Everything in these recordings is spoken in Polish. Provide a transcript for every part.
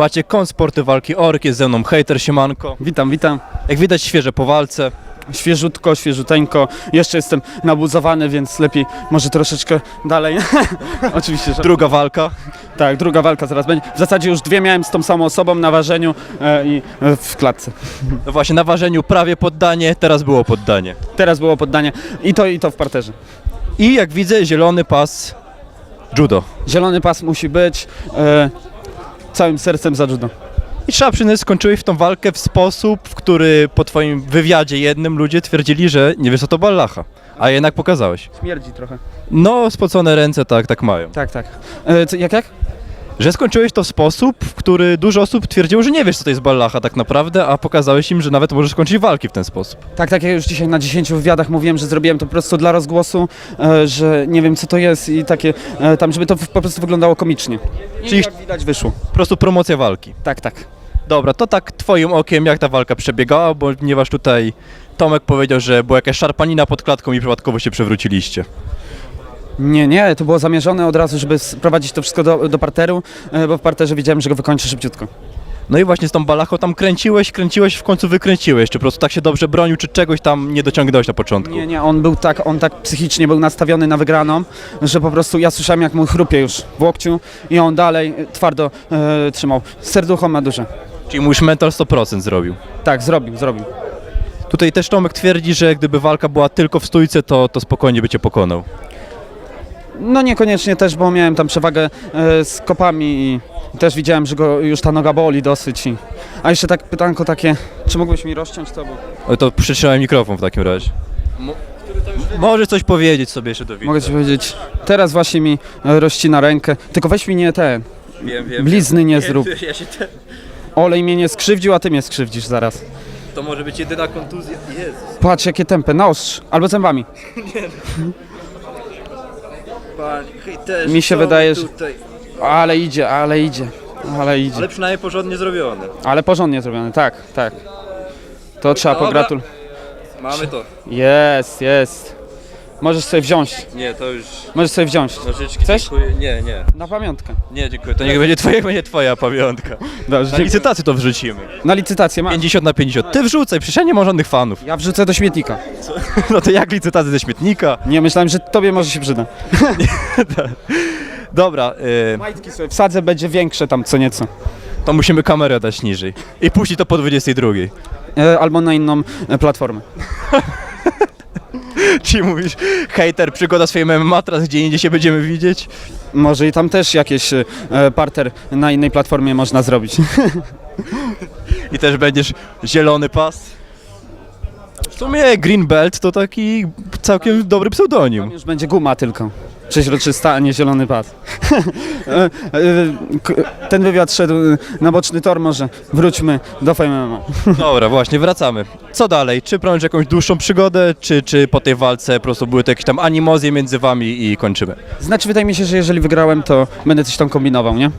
Macie kon sporty walki ork, jest ze mną hejter Siemanko. Witam, witam. Jak widać świeże po walce. Świeżutko, świeżuteńko. Jeszcze jestem nabuzowany, więc lepiej może troszeczkę dalej. Oczywiście, że Druga walka. tak, druga walka zaraz będzie. W zasadzie już dwie miałem z tą samą osobą na ważeniu e, i e, w klatce. No właśnie na ważeniu prawie poddanie, teraz było poddanie. Teraz było poddanie i to, i to w parterze. I jak widzę zielony pas judo. Zielony pas musi być. E, całym sercem za judo. I trzeba przyznać, skończyłeś w tą walkę w sposób, w który po twoim wywiadzie jednym ludzie twierdzili, że nie wiesz co to ballacha. A jednak pokazałeś. Śmierdzi trochę. No, spocone ręce tak, tak mają. Tak, tak. E, co, jak, jak? Że skończyłeś to w sposób, w który dużo osób twierdziło, że nie wiesz co to jest ballacha tak naprawdę, a pokazałeś im, że nawet możesz skończyć walki w ten sposób. Tak, tak, ja już dzisiaj na 10 wywiadach mówiłem, że zrobiłem to po prostu dla rozgłosu, e, że nie wiem co to jest i takie, e, tam, żeby to w- po prostu wyglądało komicznie. I Czyli- jak widać wyszło. Po prostu promocja walki. Tak, tak. Dobra, to tak twoim okiem jak ta walka przebiegała, bo ponieważ tutaj Tomek powiedział, że była jakaś szarpanina pod klatką i przypadkowo się przewróciliście. Nie, nie, to było zamierzone od razu, żeby sprowadzić to wszystko do, do parteru, e, bo w parterze wiedziałem, że go wykończę szybciutko. No i właśnie z tą balachą tam kręciłeś, kręciłeś, w końcu wykręciłeś. Czy po prostu tak się dobrze bronił, czy czegoś tam nie dociągnąłeś na początku? Nie, nie, on był tak, on tak psychicznie był nastawiony na wygraną, że po prostu ja słyszałem jak mu chrupie już w łokciu i on dalej twardo e, trzymał. Serducho ma duże. Czyli mój mental 100% zrobił. Tak, zrobił, zrobił. Tutaj też Tomek twierdzi, że gdyby walka była tylko w stójce, to, to spokojnie by cię pokonał. No niekoniecznie też, bo miałem tam przewagę e, z kopami i też widziałem, że go już ta noga boli dosyć. I... A jeszcze tak pytanko takie, czy mógłbyś mi rozciąć to? Bo... Ale to przytrzymaj mikrofon w takim razie. Może coś powiedzieć sobie jeszcze do widza. Mogę ci powiedzieć, teraz właśnie mi e, rozcina rękę, tylko weź mi nie ten, Wiem, wiem. blizny nie zrób. Ja się te... Olej mnie nie skrzywdził, a ty mnie skrzywdzisz zaraz. To może być jedyna kontuzja. Jezus. Patrz jakie tempy, naostrz, albo zębami. Panie, hejterzy, Mi się wydaje, wy że- tutaj? Ale idzie, ale idzie, ale idzie. Ale przynajmniej porządnie zrobione. Ale porządnie zrobione, tak, tak. To trzeba Dobra. pogratulować. Mamy to. Jest, jest. Możesz sobie wziąć, Nie, to już możesz sobie wziąć. nożyczki. Chcesz? Dziękuję. Nie, nie. Na pamiątkę. Nie, dziękuję. To niech będzie twoja, będzie twoja pamiątka. Dobrze, Na licytację to wrzucimy. Na licytację mam. 50 na 50. Ty wrzucaj, przecież ja nie mam żadnych fanów. Ja wrzucę do śmietnika. No to jak licytację ze śmietnika? Nie, myślałem, że tobie może się przyda. Dobra, y, Majtki sobie wsadzę, będzie większe tam co nieco. to musimy kamerę dać niżej. I puścić to po 22. E, albo na inną e, platformę. Czyli mówisz, hejter, przygoda swojej MMA, teraz gdzie indziej się będziemy widzieć? Może i tam też jakieś e, parter na innej platformie można zrobić. I też będziesz zielony pas? W sumie Green Belt to taki całkiem dobry pseudonim. Już będzie guma tylko. Przeźroczysta, a nie zielony pas. E, e, Ten wywiad szedł na boczny tor, może wróćmy do FMMA. Dobra, właśnie, wracamy. Co dalej? Czy planisz jakąś dłuższą przygodę, czy, czy po tej walce po prostu były to jakieś tam animozje między wami i kończymy? Znaczy, wydaje mi się, że jeżeli wygrałem, to będę coś tam kombinował, nie?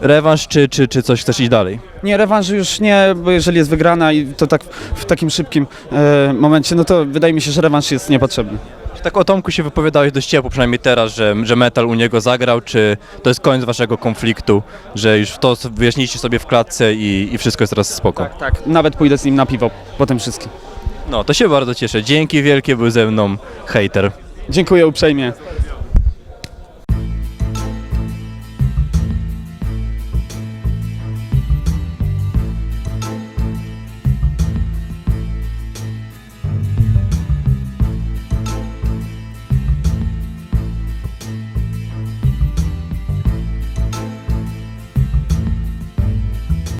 Rewanż, czy, czy, czy coś chcesz iść dalej? Nie, rewanżu już nie, bo jeżeli jest wygrana i to tak w takim szybkim e, momencie, no to wydaje mi się, że rewanż jest niepotrzebny. Tak o Tomku się wypowiadałeś dość ciepło, przynajmniej teraz, że, że metal u niego zagrał, czy to jest koniec waszego konfliktu, że już to wyjaśniliście sobie w klatce i, i wszystko jest teraz spoko? Tak, nawet pójdę z nim na piwo po tym wszystkim. No, to się bardzo cieszę. Dzięki wielkie, był ze mną hejter. Dziękuję uprzejmie.